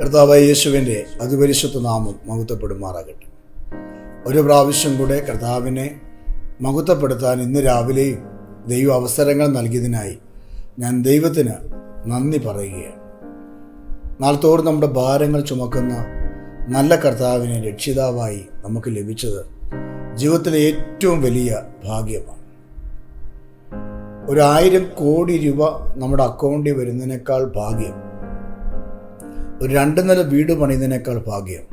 കർത്താവ് യേശുവിന്റെ അതിപരിശുദ്ധ നാമം മഹത്വപ്പെടുമാറാകട്ടെ. ഒരു പ്രാവശ്യം കൂടെ കർത്താവിനെ മഹത്വപ്പെടുത്താൻ ഇന്ന് രാവിലെയും ദൈവ അവസരങ്ങൾ നൽകിയതിനായി ഞാൻ ദൈവത്തിന് നന്ദി പറയുകയാണ്. നാളത്തോറും നമ്മുടെ ഭാരങ്ങൾ ചുമക്കുന്ന നല്ല കർത്താവിനെ രക്ഷിതാവായി നമുക്ക് ലഭിച്ചത് ജീവിതത്തിലെ ഏറ്റവും വലിയ ഭാഗ്യമാണ്. ഒരു ആയിരം കോടി രൂപ നമ്മുടെ അക്കൗണ്ടിൽ വരുന്നതിനേക്കാൾ ഭാഗ്യം ഒരു രണ്ട് നില വീട് പണിയുന്നതിനേക്കാൾ ഭാഗ്യം.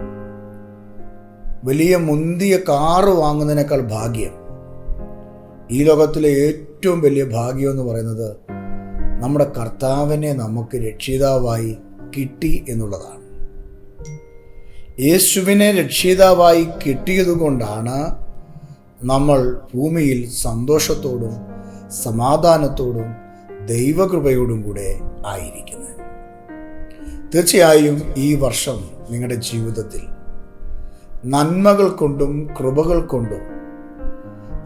വലിയ മുന്തിയ കാറ് വാങ്ങുന്നതിനേക്കാൾ ഭാഗ്യം. ഈ ലോകത്തിലെ ഏറ്റവും വലിയ ഭാഗ്യം എന്ന് പറയുന്നത് നമ്മുടെ കർത്താവിനെ നമുക്ക് രക്ഷിതാവായി കിട്ടി എന്നുള്ളതാണ്. യേശുവിനെ രക്ഷിതാവായി കിട്ടിയതുകൊണ്ടാണ് നമ്മൾ ഭൂമിയിൽ സന്തോഷത്തോടും സമാധാനത്തോടും ദൈവകൃപയോടും കൂടെ ആയിരിക്കുന്നത്. തീർച്ചയായും ഈ വർഷം നിങ്ങളുടെ ജീവിതത്തിൽ നന്മകൾ കൊണ്ടും കൃപകൾ കൊണ്ടും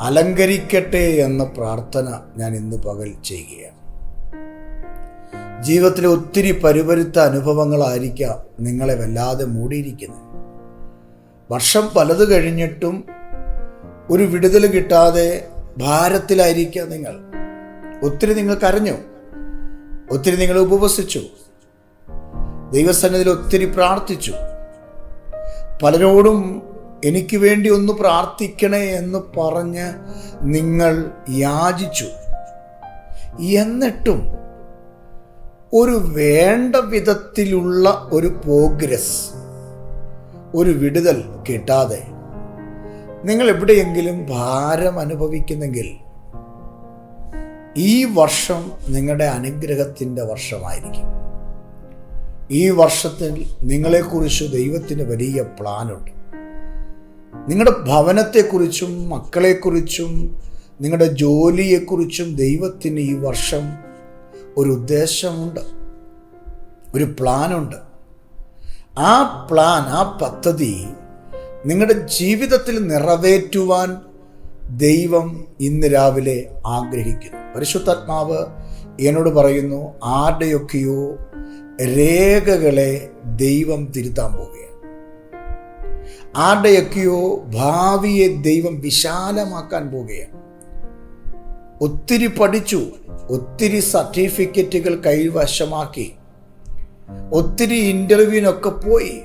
അലങ്കരിക്കട്ടെ എന്ന പ്രാർത്ഥന ഞാൻ ഇന്ന് പകൽ ചെയ്യുകയാണ്. ജീവിതത്തിലെ ഒത്തിരി പരിപരുത്ത അനുഭവങ്ങളായിരിക്കാം നിങ്ങളെ വല്ലാതെ മൂടിയിരിക്കുന്നത്. വർഷം പലത് കഴിഞ്ഞിട്ടും ഒരു വിടുതൽ കിട്ടാതെ ഭാരത്തിലായിരിക്കാം നിങ്ങൾ. ഒത്തിരി നിങ്ങൾ കരഞ്ഞു. ഒത്തിരി നിങ്ങൾ ഉപവസിച്ചു. ദൈവസന്നിധിയിൽ ഒത്തിരി പ്രാർത്ഥിച്ചു. പലരോടും എനിക്ക് വേണ്ടി ഒന്ന് പ്രാർത്ഥിക്കണേ എന്ന് പറഞ്ഞ് നിങ്ങൾ യാചിച്ചു. എന്നിട്ടും ഒരു വേണ്ട വിധത്തിലുള്ള ഒരു പ്രോഗ്രസ് ഒരു വിടുതൽ കിട്ടാതെ നിങ്ങൾ എവിടെയെങ്കിലും ഭാരം അനുഭവിക്കുന്നെങ്കിൽ ഈ വർഷം നിങ്ങളുടെ അനുഗ്രഹത്തിന്റെ വർഷമായിരിക്കും. ഈ വർഷത്തിൽ നിങ്ങളെക്കുറിച്ച് ദൈവത്തിന് വലിയ പ്ലാനുണ്ട്. നിങ്ങളുടെ ഭവനത്തെക്കുറിച്ചും മക്കളെക്കുറിച്ചും നിങ്ങളുടെ ജോലിയെക്കുറിച്ചും ദൈവത്തിന് ഈ വർഷം ഒരു ഉദ്ദേശമുണ്ട് ഒരു പ്ലാനുണ്ട്. ആ പ്ലാൻ ആ പദ്ധതി നിങ്ങളുടെ ജീവിതത്തിൽ നിറവേറ്റുവാൻ ദൈവം ഇന്ന് രാവിലെ ആഗ്രഹിക്കുന്നു. പരിശുദ്ധാത്മാവ് എന്നോട് പറയുന്നു ആരുടെയൊക്കെയോ രേഖകളെ ദൈവം തിരുത്താൻ പോവുകയാണ്. ആരുടെയൊക്കെയോ ഭാവിയെ ദൈവം വിശാലമാക്കാൻ പോവുകയാണ്. ഒത്തിരി പഠിച്ചു ഒത്തിരി സർട്ടിഫിക്കറ്റുകൾ കൈവശമാക്കി ഒത്തിരി ഇന്റർവ്യൂവിനൊക്കെ പോയി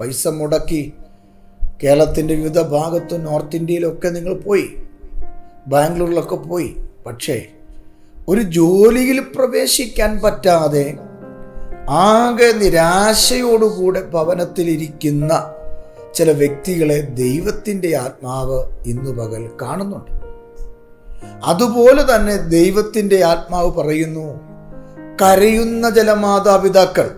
പൈസ മുടക്കി കേരളത്തിന്റെ വിവിധ ഭാഗത്തും നോർത്ത് ഇന്ത്യയിലൊക്കെ നിങ്ങൾ പോയി ബാംഗ്ലൂരിലൊക്കെ പോയി. പക്ഷേ ഒരു ജോലിയിൽ പ്രവേശിക്കാൻ പറ്റാതെ ആകെ നിരാശയോടുകൂടെ ഭവനത്തിലിരിക്കുന്ന ചില വ്യക്തികളെ ദൈവത്തിന്റെ ആത്മാവ് ഇന്നു പകൽ കാണുന്നുണ്ട്. അതുപോലെ തന്നെ ദൈവത്തിന്റെ ആത്മാവ് പറയുന്നു കരയുന്ന ചില മാതാപിതാക്കൾ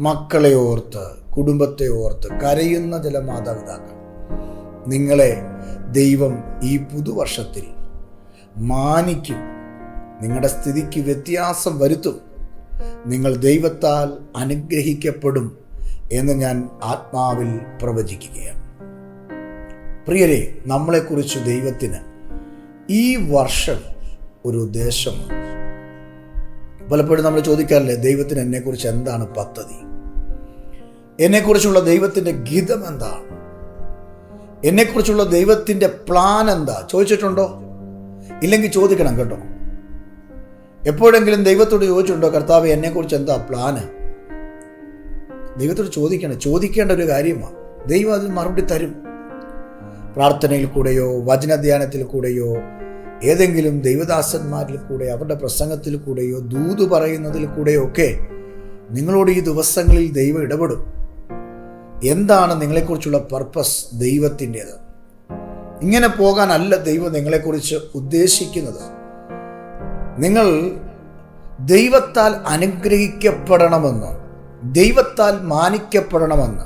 മക്കളെ ഓർത്ത് കുടുംബത്തെ ഓർത്ത് കരയുന്ന ചില മാതാപിതാക്കൾ നിങ്ങളെ ദൈവം ഈ പുതുവർഷത്തിൽ മാനിക്കും. നിങ്ങളുടെ സ്ഥിതിക്ക് വ്യത്യാസം വരുത്തും. നിങ്ങൾ ദൈവത്താൽ അനുഗ്രഹിക്കപ്പെടും എന്ന് ഞാൻ ആത്മാവിൽ പ്രവചിക്കുകയാണ്. പ്രിയരെ നമ്മളെക്കുറിച്ച് ദൈവത്തിന് ഈ വർഷം ഒരു ഉദ്ദേശമാണ് പലപ്പോഴും നമ്മൾ ചോദിക്കാറില്ലേ ദൈവത്തിന് എന്നെക്കുറിച്ച് എന്താണ് പദ്ധതി? എന്നെക്കുറിച്ചുള്ള ദൈവത്തിന്റെ ഗീതം എന്താണ് എന്നെക്കുറിച്ചുള്ള ദൈവത്തിന്റെ പ്ലാൻ എന്താ? ചോദിച്ചിട്ടുണ്ടോ? ഇല്ലെങ്കിൽ ചോദിക്കണം കേട്ടോ. എപ്പോഴെങ്കിലും ദൈവത്തോട് ചോദിച്ചിട്ടുണ്ടോ? കർത്താവ് എന്നെക്കുറിച്ച് എന്താ പ്ലാന് ദൈവത്തോട് ചോദിക്കണം. ചോദിക്കേണ്ട ഒരു കാര്യമാണ് ദൈവം അത് മറുപടി തരും. പ്രാർത്ഥനയിൽ കൂടെയോ വചനധ്യാനത്തിൽ കൂടെയോ ഏതെങ്കിലും ദൈവദാസന്മാരിൽ കൂടെ അവരുടെ പ്രസംഗത്തിൽ കൂടെയോ ദൂത് പറയുന്നതിൽ കൂടെയോ ഒക്കെ നിങ്ങളോട് ഈ ദിവസങ്ങളിൽ ദൈവം ഇടപെടും. എന്താണ് നിങ്ങളെക്കുറിച്ചുള്ള പർപ്പസ് ദൈവത്തിന്റെത്? ഇങ്ങനെ പോകാനല്ല ദൈവം നിങ്ങളെക്കുറിച്ച് ഉദ്ദേശിക്കുന്നത്. നിങ്ങൾ ദൈവത്താൽ അനുഗ്രഹിക്കപ്പെടണമെന്ന് ദൈവത്താൽ മാനിക്കപ്പെടണമെന്ന്.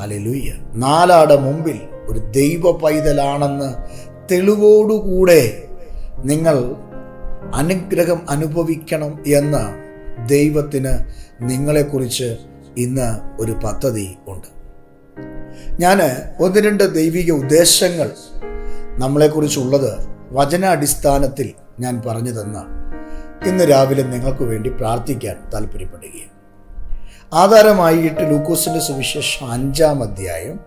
അലലുയ്യ നാലാട മുമ്പിൽ ഒരു ദൈവ പൈതലാണെന്ന് തെളിവോടുകൂടെ നിങ്ങൾ അനുഗ്രഹം അനുഭവിക്കണം എന്ന് ദൈവത്തിന് നിങ്ങളെക്കുറിച്ച് ഇന്ന് ഒരു പദ്ധതി ഉണ്ട്. ഞാൻ ഒന്ന് രണ്ട് ദൈവിക ഉദ്ദേശങ്ങൾ നമ്മളെക്കുറിച്ചുള്ളത് വചനാടിസ്ഥാനത്തിൽ ഞാൻ പറഞ്ഞു തന്ന. ഇന്ന് രാവിലെ നിങ്ങൾക്ക് വേണ്ടി പ്രാർത്ഥിക്കാൻ താല്പര്യപ്പെടുകയാണ് ആധാരമായിട്ട് ലൂക്കോസിന്റെ സുവിശേഷം അഞ്ചാം അധ്യായം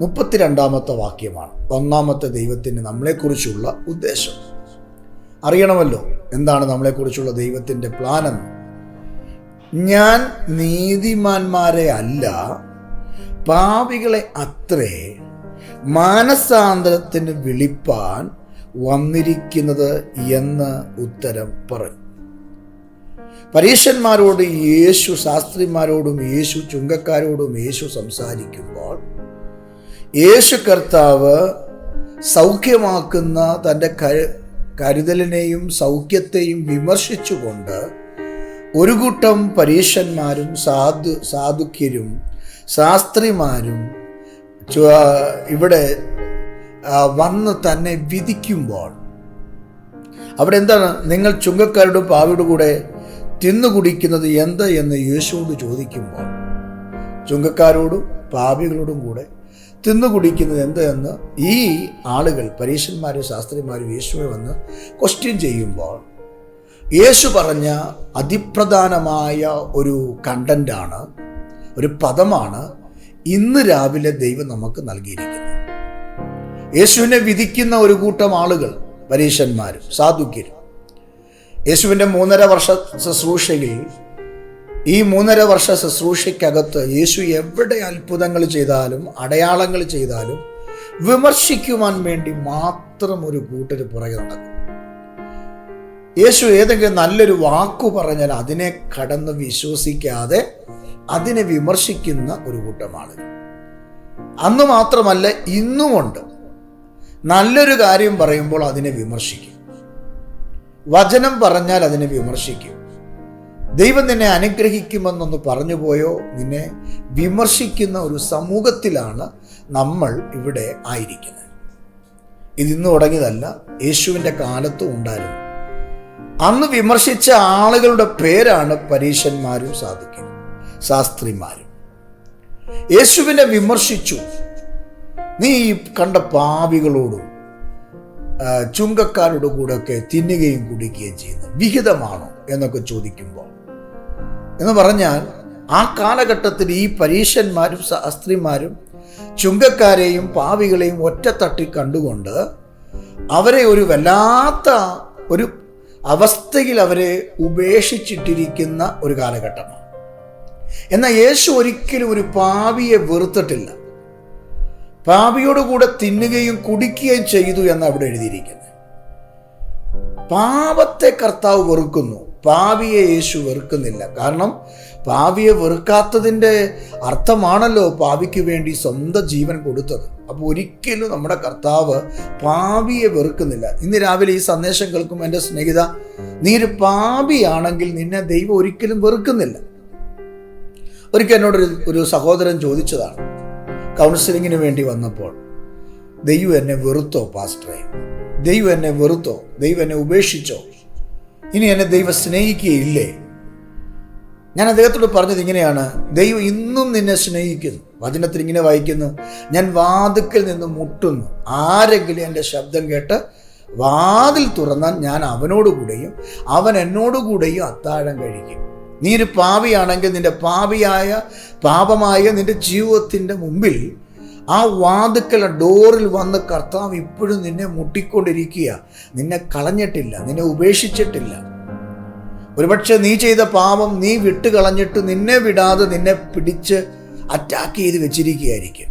മുപ്പത്തിരണ്ടാമത്തെ വാക്യമാണ്. ഒന്നാമത്തെ ദൈവത്തിന് നമ്മളെക്കുറിച്ചുള്ള ഉദ്ദേശം. അറിയണമല്ലോ എന്താണ് നമ്മളെക്കുറിച്ചുള്ള ദൈവത്തിന്റെ പ്ലാനെന്ന്. ഞാൻ നീതിമാന്മാരെ അല്ല പാപികളെ അത്രേ മാനസാന്തരത്തിന് വിളിപ്പാൻ വന്നിരിക്കുന്നത് എന്ന് ഉത്തരം പറഞ്ഞു പരീക്ഷന്മാരോട് യേശു ശാസ്ത്രിമാരോടും യേശു ചുങ്കക്കാരോടും യേശു സംസാരിക്കുമ്പോൾ യേശു കർത്താവ് സൗഖ്യമാക്കുന്ന തന്റെ കരു കരുതലിനെയും സൗഖ്യത്തെയും വിമർശിച്ചുകൊണ്ട് ഒരു കൂട്ടം പരീക്ഷന്മാരും സാധു സാധുക്യരും ശാസ്ത്രിമാരും ഇവിടെ വന്ന് തന്നെ വിധിക്കുമ്പോൾ. അവിടെ എന്താണ്? നിങ്ങൾ ചുങ്കക്കാരുടെ പാവിയുടെ കൂടെ തിന്നുകുടിക്കുന്നത് എന്ത് എന്ന് യേശുവോട് ചോദിക്കുമ്പോൾ ചുങ്കക്കാരോടും പാവികളോടും കൂടെ തിന്നുകുടിക്കുന്നത് എന്ത് എന്ന് ഈ ആളുകൾ പരീക്ഷന്മാരും ശാസ്ത്രിമാരും യേശുവെ വന്ന് ക്വസ്റ്റ്യൻ ചെയ്യുമ്പോൾ യേശു പറഞ്ഞ അതിപ്രധാനമായ ഒരു കണ്ടന്റാണ് ഒരു പദമാണ് ഇന്ന് രാവിലെ ദൈവം നമുക്ക് നൽകിയിരിക്കുന്നത്. യേശുവിനെ വിധിക്കുന്ന ഒരു കൂട്ടം ആളുകൾ പരീശന്മാരും സാധുക്യരും യേശുവിന്റെ മൂന്നര വർഷ ശുശ്രൂഷയിൽ ഈ മൂന്നര വർഷ ശുശ്രൂഷയ്ക്കകത്ത് യേശു എവിടെ അത്ഭുതങ്ങൾ ചെയ്താലും അടയാളങ്ങൾ ചെയ്താലും വിമർശിക്കുവാൻ വേണ്ടി മാത്രം ഒരു കൂട്ടർ പുറകെ നടക്കും. യേശു ഏതെങ്കിലും നല്ലൊരു വാക്കു പറഞ്ഞാൽ അതിനെ കടന്ന് വിശ്വസിക്കാതെ അതിനെ വിമർശിക്കുന്ന ഒരു കൂട്ടമാണ് അന്ന് മാത്രമല്ല ഇന്നുമുണ്ട്. നല്ലൊരു കാര്യം പറയുമ്പോൾ അതിനെ വിമർശിക്കും. വചനം പറഞ്ഞാൽ അതിനെ വിമർശിക്കും. ദൈവം നിന്നെ അനുഗ്രഹിക്കുമെന്നൊന്ന് പറഞ്ഞു പോയോ? നിന്നെ വിമർശിക്കുന്ന ഒരു സമൂഹത്തിലാണ് നമ്മൾ ഇവിടെ ആയിരിക്കുന്നത്. ഇതിന്ന് തുടങ്ങിയതല്ല യേശുവിന്റെ കാലത്തും ഉണ്ടായിരുന്നു. അന്ന് വിമർശിച്ച ആളുകളുടെ പേരാണ് പരീശന്മാരും സാധിക്കുന്നത് ശാസ്ത്രിമാരും. യേശുവിനെ വിമർശിച്ചു. നീ കണ്ട പാവികളോടും ചുങ്കക്കാരുടെ കൂടെയൊക്കെ തിന്നുകയും കുടിക്കുകയും ചെയ്യുന്നു വിഹിതമാണോ എന്നൊക്കെ ചോദിക്കുമ്പോൾ എന്ന് പറഞ്ഞാൽ ആ കാലഘട്ടത്തിൽ ഈ പരീശന്മാരും ശാസ്ത്രിമാരും ചുങ്കക്കാരെയും പാവികളെയും ഒറ്റത്തട്ടി കണ്ടുകൊണ്ട് അവരെ ഒരു വല്ലാത്ത ഒരു അവസ്ഥയിൽ അവരെ ഉപേക്ഷിച്ചിട്ടിരിക്കുന്ന ഒരു കാലഘട്ടമാണ്. എന്നാൽ യേശു ഒരിക്കലും ഒരു പാവിയെ വെറുത്തിട്ടില്ല. പാപിയോട് കൂടെ തിന്നുകയും കുടിക്കുകയും ചെയ്തു എന്ന് അവിടെ എഴുതിയിരിക്കുന്നത് പാപത്തെ കർത്താവ് വെറുക്കുന്നു. പാവിയെ യേശു വെറുക്കുന്നില്ല. കാരണം പാവിയെ വെറുക്കാത്തതിന്റെ അർത്ഥമാണല്ലോ പാവിക്ക് വേണ്ടി സ്വന്തം ജീവൻ കൊടുത്തത്. അപ്പോൾ ഒരിക്കലും നമ്മുടെ കർത്താവ് പാവിയെ വെറുക്കുന്നില്ല. ഇന്ന് രാവിലെ ഈ സന്ദേശം കേൾക്കും എന്റെ സ്നേഹിത നീ ഒരു പാപിയാണെങ്കിൽ നിന്നെ ദൈവം ഒരിക്കലും വെറുക്കുന്നില്ല. ഒരിക്കൽ എന്നോടൊരു ഒരു സഹോദരൻ ചോദിച്ചതാണ് കൗൺസിലിങ്ങിന് വേണ്ടി വന്നപ്പോൾ ദൈവം എന്നെ വെറുത്തോ പാസ്റ്ററേ? ദൈവം എന്നെ വെറുത്തോ? ദൈവം എന്നെ ഉപേക്ഷിച്ചോ? ഇനി എന്നെ ദൈവം സ്നേഹിക്കുകയില്ലേ? ഞാൻ അദ്ദേഹത്തോട് പറഞ്ഞത് ഇങ്ങനെയാണ് ദൈവം ഇന്നും നിന്നെ സ്നേഹിക്കുന്നു. വചനത്തിൽ ഇങ്ങനെ വായിക്കുന്നു ഞാൻ വാതുക്കൽ നിന്ന് മുട്ടുന്നു. ആരെങ്കിലും എന്റെ ശബ്ദം കേട്ട് വാതിൽ തുറന്നാൽ ഞാൻ അവനോടുകൂടെയും അവൻ എന്നോടുകൂടെയും അത്താഴം കഴിക്കും. നീ ഒരു പാവിയാണെങ്കിൽ നിന്റെ പാവിയായ പാപമായ നിന്റെ ജീവിതത്തിന്റെ മുമ്പിൽ ആ വാതുക്കൽ ഡോറിൽ വന്ന് കർത്താവ് ഇപ്പോഴും നിന്നെ മുട്ടിക്കൊണ്ടിരിക്കുക നിന്നെ കളഞ്ഞിട്ടില്ല നിന്നെ ഉപേക്ഷിച്ചിട്ടില്ല. ഒരുപക്ഷെ നീ ചെയ്ത പാപം നീ വിട്ട് കളഞ്ഞിട്ട് നിന്നെ വിടാതെ നിന്നെ പിടിച്ച് അറ്റാക്ക് ചെയ്ത് വെച്ചിരിക്കുകയായിരിക്കും.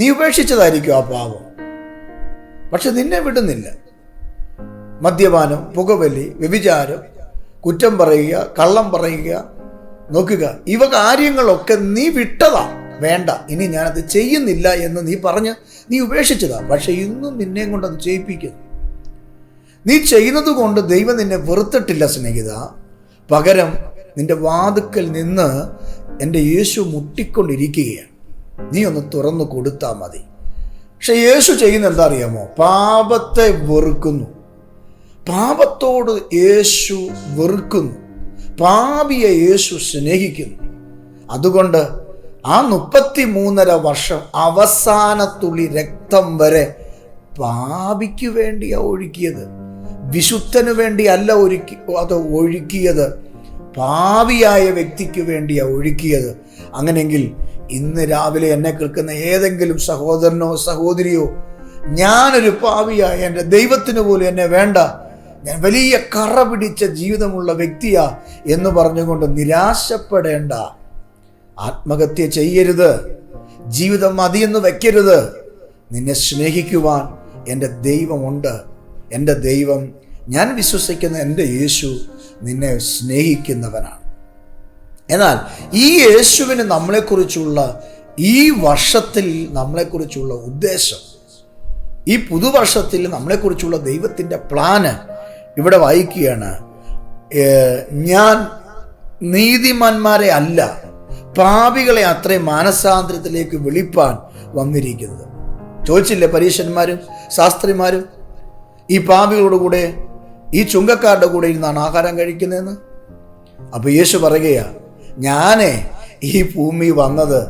നീ ഉപേക്ഷിച്ചതായിരിക്കും ആ പാപം. പക്ഷെ നിന്നെ വിടുന്നില്ല. മദ്യപാനം പുകവലി വ്യഭിചാരം കുറ്റം പറയുക കള്ളം പറയുക നോക്കുക. ഇവ കാര്യങ്ങളൊക്കെ നീ വിട്ടതാ. വേണ്ട ഇനി ഞാനത് ചെയ്യുന്നില്ല എന്ന് നീ പറഞ്ഞ് നീ ഉപേക്ഷിച്ചതാ. പക്ഷെ ഇന്നും നിന്നെയും കൊണ്ട് അത് ചെയ്യിപ്പിക്കുന്നു. നീ ചെയ്യുന്നത് കൊണ്ട് ദൈവം നിന്നെ വെറുത്തിട്ടില്ല സ്നേഹിത. പകരം നിന്റെ വാതുക്കൽ നിന്ന് എന്റെ യേശു മുട്ടിക്കൊണ്ടിരിക്കുകയാണ്. നീ ഒന്ന് തുറന്നു കൊടുത്താൽ മതി. പക്ഷെ യേശു ചെയ്യുന്ന എന്താ അറിയാമോ? പാപത്തെ വെറുക്കുന്നു. പാപത്തോട് യേശു വെറുക്കുന്നു. പാപിയെ യേശു സ്നേഹിക്കുന്നു. അതുകൊണ്ട് ആ മുപ്പത്തി മൂന്നര വർഷം അവസാനത്തുള്ളി രക്തം വരെ പാപിക്ക് വേണ്ടിയാ ഒഴുക്കിയത് വിശുദ്ധന് വേണ്ടി അല്ല ഒരുക്കി അത് ഒഴുക്കിയത് പാവിയായ വ്യക്തിക്ക് വേണ്ടിയാണ് ഒഴുക്കിയത് അങ്ങനെയെങ്കിൽ ഇന്ന് രാവിലെ എന്നെ കേൾക്കുന്ന ഏതെങ്കിലും സഹോദരനോ സഹോദരിയോ ഞാനൊരു പാവിയായ എന്റെ ദൈവത്തിന് പോലും എന്നെ വേണ്ട. ഞാൻ വലിയ കറ പിടിച്ച ജീവിതമുള്ള വ്യക്തിയാ എന്ന് പറഞ്ഞുകൊണ്ട് നിരാശപ്പെടേണ്ട. ആത്മഹത്യ ചെയ്യരുത്. ജീവിതം മതിയെന്ന് വെക്കരുത്. നിന്നെ സ്നേഹിക്കുവാൻ എന്റെ ദൈവമുണ്ട്. എന്റെ ദൈവം ഞാൻ വിശ്വസിക്കുന്ന എന്റെ യേശു നിന്നെ സ്നേഹിക്കുന്നവനാണ്. എന്നാൽ ഈ യേശുവിന് നമ്മളെക്കുറിച്ചുള്ള ഈ വർഷത്തിൽ നമ്മളെക്കുറിച്ചുള്ള ഉദ്ദേശം ഈ പുതുവർഷത്തിൽ നമ്മളെക്കുറിച്ചുള്ള ദൈവത്തിന്റെ പ്ലാന് ഇവിടെ വായിക്കുകയാണ് ഞാൻ നീതിമാന്മാരെ അല്ല പാപികളെ അത്രയും മാനസാന്തരത്തിലേക്ക് വിളിപ്പാൻ വന്നിരിക്കുന്നത്. ചോദിച്ചില്ലേ പരീക്ഷന്മാരും ശാസ്ത്രിമാരും? ഈ പാപികളുടെ കൂടെ ഈ ചുങ്കക്കാരുടെ കൂടെ ഇരുന്നാണ് ആഹാരം കഴിക്കുന്നതെന്ന്? അപ്പൊ യേശു പറയുകയാ ഞാനേ ഈ ഭൂമി വന്നത്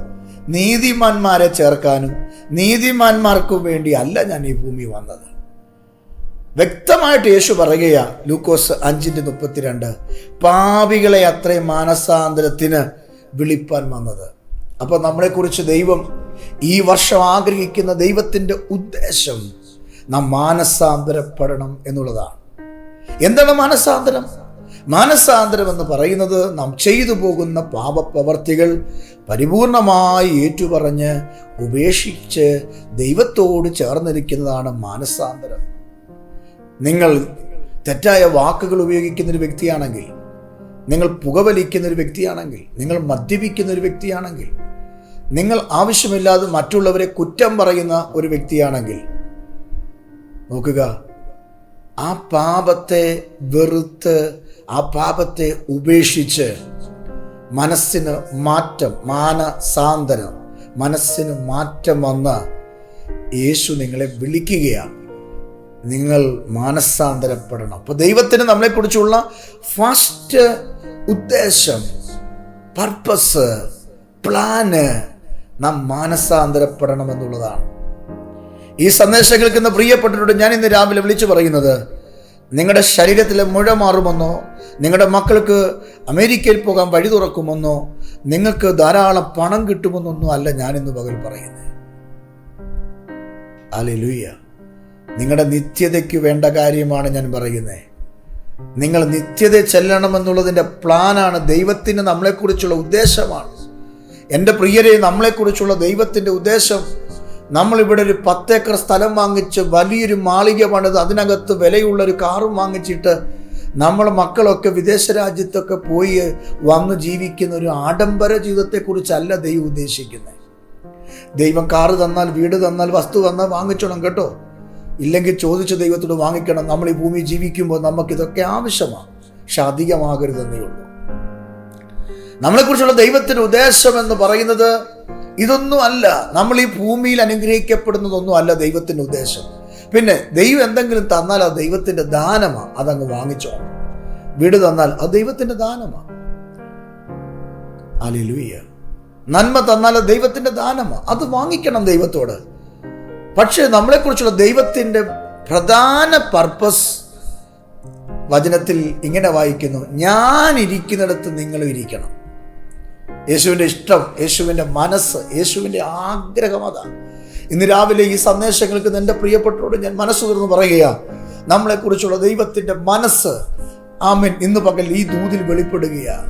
നീതിമാന്മാരെ ചേർക്കാനും നീതിമാന്മാർക്കും വേണ്ടി അല്ല ഞാൻ ഈ ഭൂമി വന്നത്. വ്യക്തമായിട്ട് യേശു പറയുകയാ ലൂക്കോസ് അഞ്ചിന്റെ മുപ്പത്തിരണ്ട് പാപികളെ അത്രയും മാനസാന്തരത്തിന് വിളിപ്പാൻ വന്നത്. അപ്പൊ നമ്മളെക്കുറിച്ച് ദൈവം ഈ വർഷം ആഗ്രഹിക്കുന്ന ദൈവത്തിന്റെ ഉദ്ദേശം നാം മാനസാന്തരപ്പെടണം എന്നുള്ളതാണ്. എന്താണ് മാനസാന്തരം? മാനസാന്തരം എന്ന് പറയുന്നത് നാം ചെയ്തു പോകുന്ന പാപപ്രവർത്തികൾ പരിപൂർണമായി ഏറ്റുപറഞ്ഞ് ഉപേക്ഷിച്ച് ദൈവത്തോട് ചേർന്നിരിക്കുന്നതാണ് മാനസാന്തരം. നിങ്ങൾ തെറ്റായ വാക്കുകൾ ഉപയോഗിക്കുന്ന ഒരു വ്യക്തിയാണെങ്കിൽ നിങ്ങൾ പുകവലിക്കുന്ന ഒരു വ്യക്തിയാണെങ്കിൽ നിങ്ങൾ മദ്യപിക്കുന്ന ഒരു വ്യക്തിയാണെങ്കിൽ നിങ്ങൾ ആവശ്യമില്ലാതെ മറ്റുള്ളവരെ കുറ്റം പറയുന്ന ഒരു വ്യക്തിയാണെങ്കിൽ നോക്കുക ആ പാപത്തെ വെറുത്ത് ആ പാപത്തെ ഉപേക്ഷിച്ച് മനസ്സിന് മാറ്റം മാനസാന്തരം മനസ്സിന് മാറ്റം വന്ന് യേശു നിങ്ങളെ വിളിക്കുകയാണ്. നിങ്ങൾ മാനസാന്തരപ്പെടണം. അപ്പോൾ ദൈവത്തിന് നമ്മളെക്കുറിച്ചുള്ള ഫസ്റ്റ് ഉദ്ദേശം പർപ്പസ് പ്ലാന് നാം മാനസാന്തരപ്പെടണം എന്നുള്ളതാണ് ഈ സന്ദേശം കേൾക്കുന്ന പ്രിയപ്പെട്ടവരോട് ഞാൻ ഇന്ന് രാവിലെ വിളിച്ചു പറയുന്നത് നിങ്ങളുടെ ശരീരത്തിലെ മുഴ മാറുമെന്നോ നിങ്ങളുടെ മക്കൾക്ക് അമേരിക്കയിൽ പോകാൻ വഴി തുറക്കുമെന്നോ നിങ്ങൾക്ക് ധാരാളം പണം കിട്ടുമെന്നൊന്നും അല്ല ഞാനിന്ന് പകൽ പറയുന്നത്. അലലുയ്യ നിങ്ങളുടെ നിത്യതയ്ക്ക് വേണ്ട കാര്യമാണ് ഞാൻ പറയുന്നത് നിങ്ങൾ നിത്യത ചെല്ലണമെന്നുള്ളതിന്റെ പ്ലാനാണ് ദൈവത്തിന് നമ്മളെക്കുറിച്ചുള്ള ഉദ്ദേശമാണ്. എന്റെ പ്രിയരെ നമ്മളെക്കുറിച്ചുള്ള ദൈവത്തിന്റെ ഉദ്ദേശം നമ്മളിവിടെ ഒരു പത്തേക്കർ സ്ഥലം വാങ്ങിച്ച് വലിയൊരു മാളിക പണിത് അതിനകത്ത് വിലയുള്ള ഒരു കാറും വാങ്ങിച്ചിട്ട് നമ്മൾ മക്കളൊക്കെ വിദേശ രാജ്യത്തൊക്കെ പോയി വന്ന് ജീവിക്കുന്ന ഒരു ആഡംബര ജീവിതത്തെക്കുറിച്ചല്ല ദൈവം ഉദ്ദേശിക്കുന്നത് ദൈവം കാറ് തന്നാൽ വീട് തന്നാൽ വസ്തു തന്നാൽ വാങ്ങിച്ചോണം കേട്ടോ. ഇല്ലെങ്കിൽ ചോദിച്ച ദൈവത്തോട് വാങ്ങിക്കണം. നമ്മൾ ഈ ഭൂമി ജീവിക്കുമ്പോൾ നമുക്കിതൊക്കെ ആവശ്യമാണ്. പക്ഷെ അധികമാകരുതെന്നേ ഉള്ളൂ. നമ്മളെക്കുറിച്ചുള്ള ദൈവത്തിന്റെ ഉദ്ദേശം എന്ന് പറയുന്നത് ഇതൊന്നും അല്ല. നമ്മൾ ഈ ഭൂമിയിൽ അനുഗ്രഹിക്കപ്പെടുന്നതൊന്നും അല്ല ദൈവത്തിന്റെ ഉദ്ദേശം. പിന്നെ ദൈവം എന്തെങ്കിലും തന്നാൽ അത് ദൈവത്തിന്റെ ദാനമാണ് അതങ്ങ് വാങ്ങിച്ചോ വീട് തന്നാൽ അത് ദൈവത്തിന്റെ ദാനമാണ് അലിലുയ്യ നന്മ തന്നാൽ ദൈവത്തിന്റെ ദാനമാണ് അത് വാങ്ങിക്കണം ദൈവത്തോട്. പക്ഷേ നമ്മളെക്കുറിച്ചുള്ള ദൈവത്തിന്റെ പ്രധാന പർപ്പസ് വചനത്തിൽ ഇങ്ങനെ വായിക്കുന്നു ഞാൻ ഇരിക്കുന്നിടത്ത് നിങ്ങളും ഇരിക്കണം. യേശുവിന്റെ ഇഷ്ടം യേശുവിന്റെ മനസ്സ് യേശുവിന്റെ ആഗ്രഹം അതാണ് ഇന്ന് രാവിലെ ഈ സന്ദേശങ്ങൾക്ക് എന്റെ പ്രിയപ്പെട്ടവരോട് ഞാൻ മനസ്സ് തുറന്ന് പറയുകയാണ് നമ്മളെക്കുറിച്ചുള്ള ദൈവത്തിന്റെ മനസ്സ് ആമൻ ഇന്ന് പകൽ ഈ ദൂതിൽ വെളിപ്പെടുകയാണ്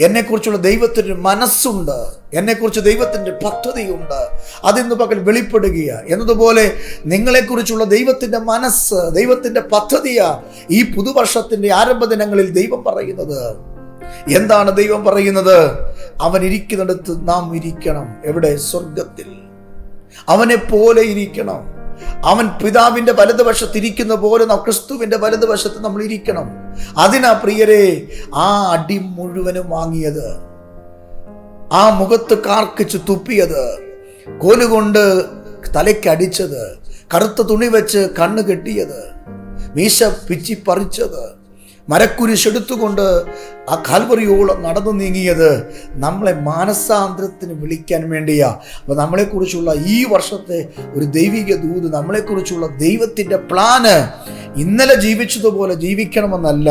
എന്നെക്കുറിച്ചുള്ള ദൈവത്തിന്റെ മനസ്സുണ്ട്. എന്നെക്കുറിച്ച് ദൈവത്തിന്റെ പദ്ധതിയുണ്ട്. അതിന്ന് പകൽ വെളിപ്പെടുകയാണ് എന്നതുപോലെ നിങ്ങളെക്കുറിച്ചുള്ള ദൈവത്തിന്റെ മനസ്സ് ദൈവത്തിന്റെ പദ്ധതിയാ ഈ പുതുവർഷത്തിന്റെ ആരംഭ ദിനങ്ങളിൽ ദൈവം പറയുന്നത്. എന്താണ് ദൈവം പറയുന്നത്? അവൻ ഇരിക്കുന്നിടത്ത് നാം ഇരിക്കണം. എവിടെ? സ്വർഗത്തിൽ അവനെ പോലെ ഇരിക്കണം. അവൻ പിതാവിന്റെ വലതുവശത്ത് ഇരിക്കുന്ന പോലെ നാം ക്രിസ്തുവിന്റെ വലതുവശത്ത് നമ്മൾ ഇരിക്കണം. അതിനാ പ്രിയരെ ആ അടി മുഴുവനും വാങ്ങിയത് ആ മുഖത്ത് കാർക്കിച്ച് തുപ്പിയത് കോലുകൊണ്ട് തലയ്ക്കടിച്ചത് കറുത്ത തുണി വെച്ച് കണ്ണ് കെട്ടിയത് മീശ പിച്ചി പറിച്ചത് മരക്കുരിശെടുത്തുകൊണ്ട് ആ കാൽവറിയോളം നടന്നു നീങ്ങിയത് നമ്മളെ മാനസാന്തരത്തിന് വിളിക്കാൻ വേണ്ടിയാ. അപ്പോൾ നമ്മളെക്കുറിച്ചുള്ള ഈ വർഷത്തെ ഒരു ദൈവിക ദൂത് നമ്മളെക്കുറിച്ചുള്ള ദൈവത്തിന്റെ പ്ലാന് ഇന്നലെ ജീവിച്ചതുപോലെ ജീവിക്കണമെന്നല്ല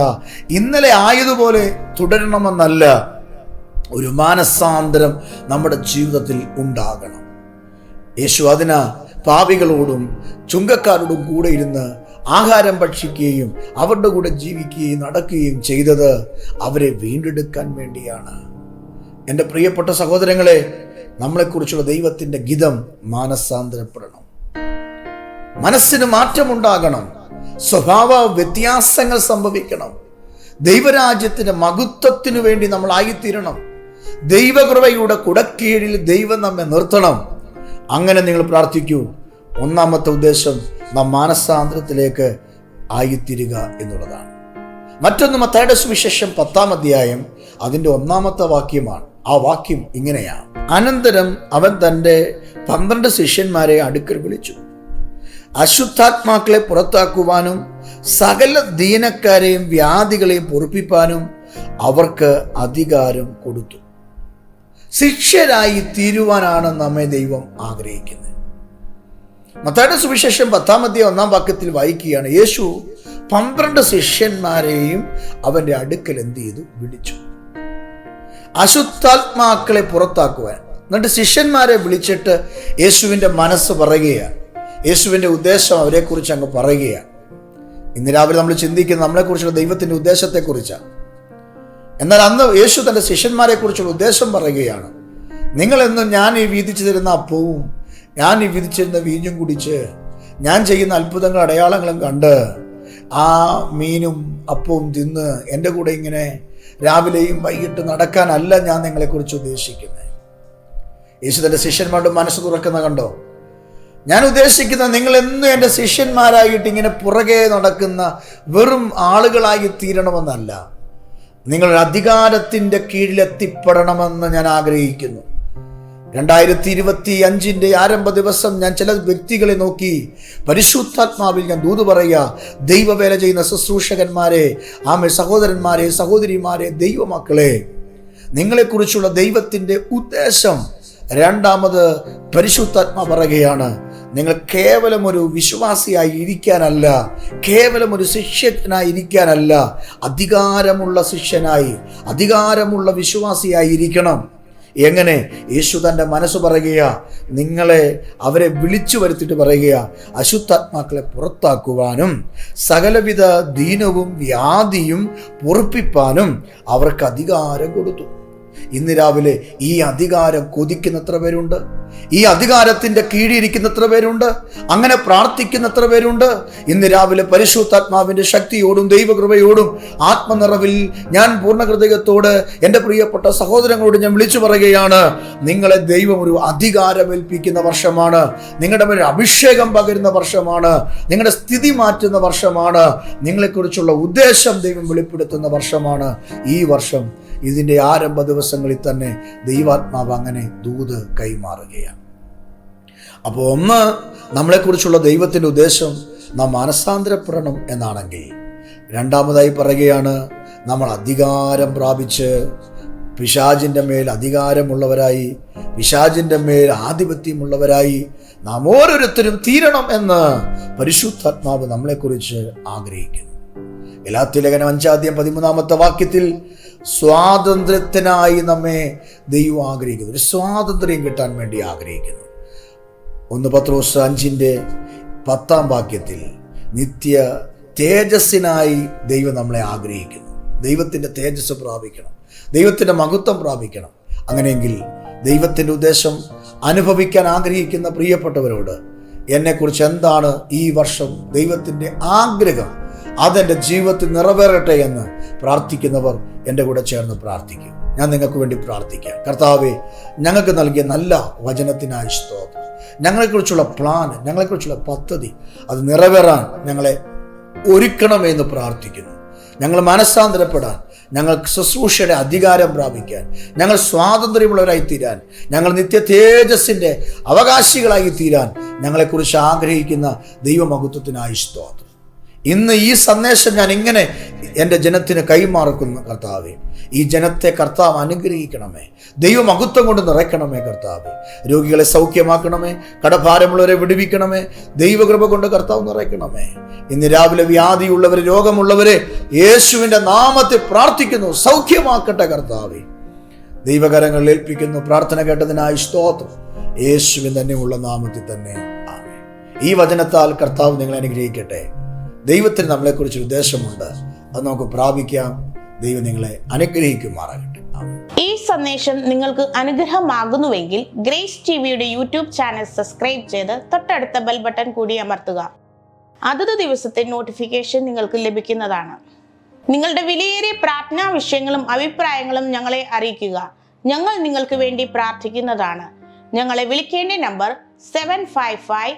ഇന്നലെ ആയതുപോലെ തുടരണമെന്നല്ല ഒരു മാനസാന്തരം നമ്മുടെ ജീവിതത്തിൽ ഉണ്ടാകണം. യേശു അതിനാ പാപികളോടും ചുങ്കക്കാരോടും കൂടെ ഇരുന്ന് ആഹാരം ഭക്ഷിക്കുകയും അവരുടെ കൂടെ ജീവിക്കുകയും നടക്കുകയും ചെയ്തത് അവരെ വീണ്ടെടുക്കാൻ വേണ്ടിയാണ്. എന്റെ പ്രിയപ്പെട്ട സഹോദരങ്ങളെ നമ്മളെക്കുറിച്ചുള്ള ദൈവത്തിന്റെ ഗീതം മാനസാന്തരപ്പെടണം. മനസ്സിന് മാറ്റമുണ്ടാകണം. സ്വഭാവ വ്യത്യാസങ്ങൾ സംഭവിക്കണം. ദൈവരാജ്യത്തിന്റെ മഹത്വത്തിനു വേണ്ടി നമ്മൾ ആയിത്തീരണം. ദൈവകൃപയുടെ കുടക്കീഴിൽ ദൈവം നമ്മെ നിർത്തണം. അങ്ങനെ നിങ്ങൾ പ്രാർത്ഥിക്കൂ. ഒന്നാമത്തെ ഉദ്ദേശം നാം മാനസാന്തരത്തിലേക്ക് ആയിത്തീരുക എന്നുള്ളതാണ്. മറ്റൊന്ന് മത്തായുടെ സുവിശേഷം പത്താം അധ്യായം അതിന്റെ ഒന്നാമത്തെ വാക്യമാണ്. ആ വാക്യം ഇങ്ങനെയാണ്. അനന്തരം അവൻ തന്റെ പന്ത്രണ്ട് ശിഷ്യന്മാരെ അടുക്കൽ വിളിച്ചു. അശുദ്ധാത്മാക്കളെ പുറത്താക്കുവാനും സകല ദീനക്കാരെയും വ്യാധികളെയും പൊറുപ്പിപ്പാനും അവർക്ക് അധികാരം കൊടുത്തു. ശിഷ്യരായി തീരുവാനാണ് നമ്മെ ദൈവം ആഗ്രഹിക്കുന്നത്. മത്തായുടെ സുവിശേഷം പത്താമത്തെ ഒന്നാം വാക്യത്തിൽ വായിക്കുകയാണ്. യേശു പന്ത്രണ്ട് ശിഷ്യന്മാരെയും അവന്റെ അടുക്കൽ എന്ത് ചെയ്തു? വിളിച്ചു. അശുദ്ധാത്മാക്കളെ പുറത്താക്കുവാൻ. എന്നിട്ട് ശിഷ്യന്മാരെ വിളിച്ചിട്ട് യേശുവിന്റെ മനസ്സ് പറയുകയാണ്. യേശുവിന്റെ ഉദ്ദേശം അവരെക്കുറിച്ച് അങ്ങ് പറയുകയാണ്. ഇന്ന് രാവിലെ നമ്മൾ ചിന്തിക്കുന്നത് നമ്മളെക്കുറിച്ചുള്ള ദൈവത്തിന്റെ ഉദ്ദേശത്തെക്കുറിച്ചാണ്. എന്നാൽ അന്ന് യേശു തന്റെ ശിഷ്യന്മാരെക്കുറിച്ചുള്ള ഉദ്ദേശം പറയുകയാണ്. നിങ്ങളെന്നും ഞാൻ ഈ വീതിച്ചു തരുന്ന അപ്പവും ഞാൻ ഈ വിധിച്ചിരുന്ന വീഞ്ഞും കുടിച്ച് ഞാൻ ചെയ്യുന്ന അത്ഭുതങ്ങൾ അടയാളങ്ങളും കണ്ട് ആ മീനും അപ്പവും തിന്ന് എന്റെ കൂടെ ഇങ്ങനെ രാവിലെയും വൈകിട്ട് നടക്കാനല്ല ഞാൻ നിങ്ങളെക്കുറിച്ച് ഉദ്ദേശിക്കുന്നത് യേശു തന്റെ ശിഷ്യന്മാരുടെ മനസ്സ് തുറക്കുന്ന കണ്ടോ? ഞാൻ ഉദ്ദേശിക്കുന്ന നിങ്ങൾ എന്നും എന്റെ ശിഷ്യന്മാരായിട്ട് ഇങ്ങനെ പുറകെ നടക്കുന്ന വെറും ആളുകളായി തീരണമെന്നല്ല. നിങ്ങളുടെ അധികാരത്തിന്റെ കീഴിലെത്തിപ്പെടണമെന്ന് ഞാൻ ആഗ്രഹിക്കുന്നു. രണ്ടായിരത്തി ഇരുപത്തി അഞ്ചിന്റെ ആരംഭ ദിവസം ഞാൻ ചില വ്യക്തികളെ നോക്കി പരിശുദ്ധാത്മാവിൽ ഞാൻ ദൂത് പറയുക ദൈവവേല ചെയ്യുന്ന ശുശ്രൂഷകന്മാരെ ആമെ സഹോദരന്മാരെ സഹോദരിമാരെ ദൈവമക്കളെ. നിങ്ങളെക്കുറിച്ചുള്ള ദൈവത്തിന്റെ ഉദ്ദേശം രണ്ടാമത് പരിശുദ്ധാത്മ പറയുകയാണ്. നിങ്ങൾ കേവലം ഒരു വിശ്വാസിയായി ഇരിക്കാനല്ല കേവലം ഒരു ശിഷ്യനായി ഇരിക്കാനല്ല അധികാരമുള്ള ശിഷ്യനായി അധികാരമുള്ള വിശ്വാസിയായി ഇരിക്കണം. എങ്ങനെ യേശു തന്റെ മനസ്സ് പറയുകയാ നിങ്ങളെ അവരെ വിളിച്ചു വരുത്തിയിട്ട് പറയുക അശുദ്ധാത്മാക്കളെ പുറത്താക്കുവാനും സകലവിധ ദീനവും വ്യാധിയും പൊറുപ്പിപ്പാനും അവർക്ക് അധികാരം കൊടുത്തു. ഇന്ന് രാവിലെ ഈ അധികാരം കൊതിക്കുന്ന എത്ര പേരുണ്ട്? ഈ അധികാരത്തിന്റെ കീഴിരിക്കുന്ന എത്ര പേരുണ്ട്? അങ്ങനെ പ്രാർത്ഥിക്കുന്ന എത്ര പേരുണ്ട്? ഇന്ന് രാവിലെ പരിശുദ്ധാത്മാവിന്റെ ശക്തിയോടും ദൈവകൃപയോടും ആത്മനിറവിൽ ഞാൻ പൂർണ ഹൃദയത്തോട് എന്റെ പ്രിയപ്പെട്ട സഹോദരങ്ങളോട് ഞാൻ വിളിച്ചു പറയുകയാണ് നിങ്ങളെ ദൈവം ഒരു അധികാരമേൽപ്പിക്കുന്ന വർഷമാണ് നിങ്ങളുടെ മേൽ അഭിഷേകം പകരുന്ന വർഷമാണ് നിങ്ങളുടെ സ്ഥിതി മാറ്റുന്ന വർഷമാണ് നിങ്ങളെക്കുറിച്ചുള്ള ഉദ്ദേശം ദൈവം വെളിപ്പെടുത്തുന്ന വർഷമാണ്. ഈ വർഷം ഇതിന്റെ ആരംഭ ദിവസങ്ങളിൽ തന്നെ ദൈവാത്മാവ് അങ്ങനെ ദൂത് കൈമാറുകയാണ്. അപ്പോൾ ഒന്ന് നമ്മളെക്കുറിച്ചുള്ള ദൈവത്തിന്റെ ഉദ്ദേശം നാം മനസ്സാന്തരപ്പെടണം എന്നാണെങ്കിൽ രണ്ടാമതായി പറയുകയാണ് നമ്മൾ അധികാരം പ്രാപിച്ച് പിശാജിന്റെ മേൽ അധികാരമുള്ളവരായി പിശാജിന്റെ മേൽ ആധിപത്യമുള്ളവരായി നാം ഓരോരുത്തരും തീരണം എന്ന് പരിശുദ്ധാത്മാവ് നമ്മളെക്കുറിച്ച് ആഗ്രഹിക്കുന്നു. ഗലാത്തിലേഖനം അഞ്ചാദ്യം പതിമൂന്നാമത്തെ വാക്യത്തിൽ സ്വാതന്ത്ര്യത്തിനായി നമ്മെ ദൈവം ആഗ്രഹിക്കുന്നു. ഒരു സ്വാതന്ത്ര്യം കിട്ടാൻ വേണ്ടി ആഗ്രഹിക്കുന്നു. ഒന്ന് പത്രോസ് അഞ്ചിന്റെ പത്താം വാക്യത്തിൽ നിത്യ തേജസ്സിനായി ദൈവം നമ്മളെ ആഗ്രഹിക്കുന്നു. ദൈവത്തിന്റെ തേജസ് പ്രാപിക്കണം. ദൈവത്തിന്റെ മഹത്വം പ്രാപിക്കണം. അങ്ങനെയെങ്കിൽ ദൈവത്തിന്റെ ഉദ്ദേശം അനുഭവിക്കാൻ ആഗ്രഹിക്കുന്ന പ്രിയപ്പെട്ടവരോട് എന്നെക്കുറിച്ച് എന്താണ് ഈ വർഷം ദൈവത്തിന്റെ ആഗ്രഹം? അതെന്റെ ജീവിതത്തിൽ നിറവേറട്ടെ എന്ന് പ്രാർത്ഥിക്കുന്നവർ എന്റെ കൂടെ ചേർന്ന് പ്രാർത്ഥിക്കും. ഞാൻ നിങ്ങൾക്ക് വേണ്ടി പ്രാർത്ഥിക്കാം. കർത്താവെ ഞങ്ങൾക്ക് നൽകിയ നല്ല വചനത്തിനായി സ്തോത്രം. ഞങ്ങളെക്കുറിച്ചുള്ള പ്ലാൻ ഞങ്ങളെക്കുറിച്ചുള്ള പദ്ധതി അത് നിറവേറാൻ ഞങ്ങളെ ഒരുക്കണമെന്ന് പ്രാർത്ഥിക്കുന്നു. ഞങ്ങൾ മനസ്സാന്തരപ്പെടാൻ ഞങ്ങൾ ശുശ്രൂഷയുടെ അധികാരം പ്രാപിക്കാൻ ഞങ്ങൾ സ്വാതന്ത്ര്യമുള്ളവരായി തീരാൻ ഞങ്ങൾ നിത്യ തേജസ്സിന്റെ അവകാശികളായി തീരാൻ ഞങ്ങളെക്കുറിച്ച് ആഗ്രഹിക്കുന്ന ദൈവമഹത്വത്തിനായി സ്തോത്രം. ഇന്ന് ഈ സന്ദേശം ഞാൻ ഇങ്ങനെ എന്റെ ജനത്തിന് കൈമാറുക്കുന്നു കർത്താവെ. ഈ ജനത്തെ കർത്താവ് അനുഗ്രഹിക്കണമേ. ദൈവമഹത്വം കൊണ്ട് നിറയ്ക്കണമേ കർത്താവെ. രോഗികളെ സൗഖ്യമാക്കണമേ കടഭാരമുള്ളവരെ വിടുവിക്കണമേ ദൈവകൃപ കൊണ്ട് കർത്താവ് നിറയ്ക്കണമേ. ഇന്ന് രാവിലെ വ്യാധിയുള്ളവർ രോഗമുള്ളവരെ യേശുവിന്റെ നാമത്തിൽ പ്രാർത്ഥിക്കുന്നു സൗഖ്യമാക്കട്ടെ കർത്താവെ. ദൈവകരങ്ങളിൽ ഏൽപ്പിക്കുന്നു പ്രാർത്ഥന കേട്ടതിനായി സ്തോത്രം. യേശുവിൻ തന്നെയുള്ള നാമത്തിൽ തന്നെ ആമേ ഈ വചനത്താൽ കർത്താവ് നിങ്ങളെ അനുഗ്രഹിക്കട്ടെ. ദൈവത്തിന് നമ്മളെക്കുറിച്ച് ഉദ്ദേശമുണ്ട്. അത് നമുക്ക് പ്രാപിക്കാം. ദൈവം നിങ്ങളെ അനുഗ്രഹിക്കുമാറാകട്ടെ. ഈ സന്ദേശം നിങ്ങൾക്ക് അനുഗ്രഹമാകുന്നുവെങ്കിൽ ഗ്രേസ് ടി വിയുടെ യൂട്യൂബ് ചാനൽ സബ്സ്ക്രൈബ് ചെയ്ത് തൊട്ടടുത്ത ബെൽ ബട്ടൺ കൂടി അമർത്തുക. അതത് ദിവസത്തെ നോട്ടിഫിക്കേഷൻ നിങ്ങൾക്ക് ലഭിക്കുന്നതാണ്. നിങ്ങളുടെ വിലയേറിയ പ്രാർത്ഥനാ വിഷയങ്ങളും അഭിപ്രായങ്ങളും ഞങ്ങളെ അറിയിക്കുക. ഞങ്ങൾ നിങ്ങൾക്ക് വേണ്ടി പ്രാർത്ഥിക്കുന്നതാണ്. ഞങ്ങളെ വിളിക്കേണ്ട number seven five five